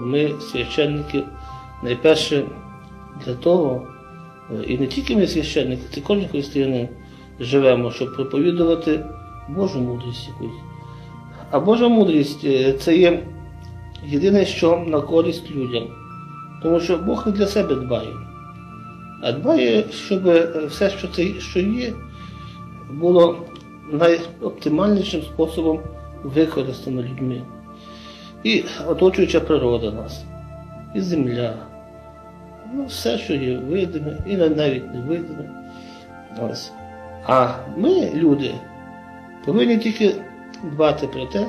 Ми, священники, найперше для того, е, і не тільки ми священники, це кожен християнин живемо, щоб проповідувати Божу мудрість якусь. А Божа мудрість е, це є єдине, що на користь людям. Тому що Бог не для себе дбає, а дбає, щоб е, все, що це що є, було найоптимальнішим способом використано людьми. І оточуюча природа нас, і земля, ну, все, що є видиме, і навіть невидиме. Ось. А ми, люди, повинні тільки дбати про те,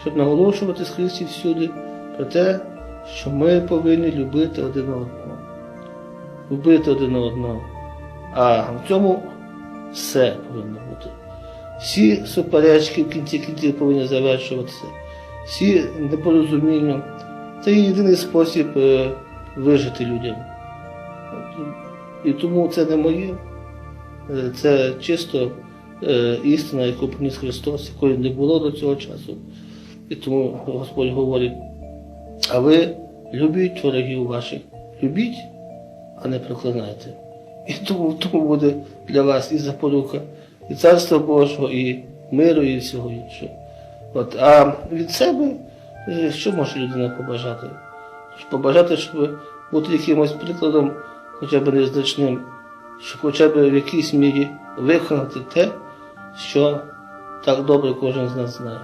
щоб наголошувати скрізь всюди, про те, що ми повинні любити один одного. Любити один одного. А в цьому все повинно бути. Всі суперечки в кінці кінців повинні завершуватися, всі непорозуміння. Це єдиний спосіб е, вижити людям. І тому це не моє, е, це чисто е, істина, яку приніс Христос, якої не було до цього часу. І тому Господь говорить, а ви любіть ворогів ваших, любіть, а не проклинайте. І тому, тому буде для вас і запорука, і царства Божого, і миру, і всього іншого. От, а від себе, е, що може людина побажати? Побажати, щоб бути якимось прикладом, хоча б незначним, щоб хоча б в якійсь мірі виконати те, що так добре кожен з нас знає.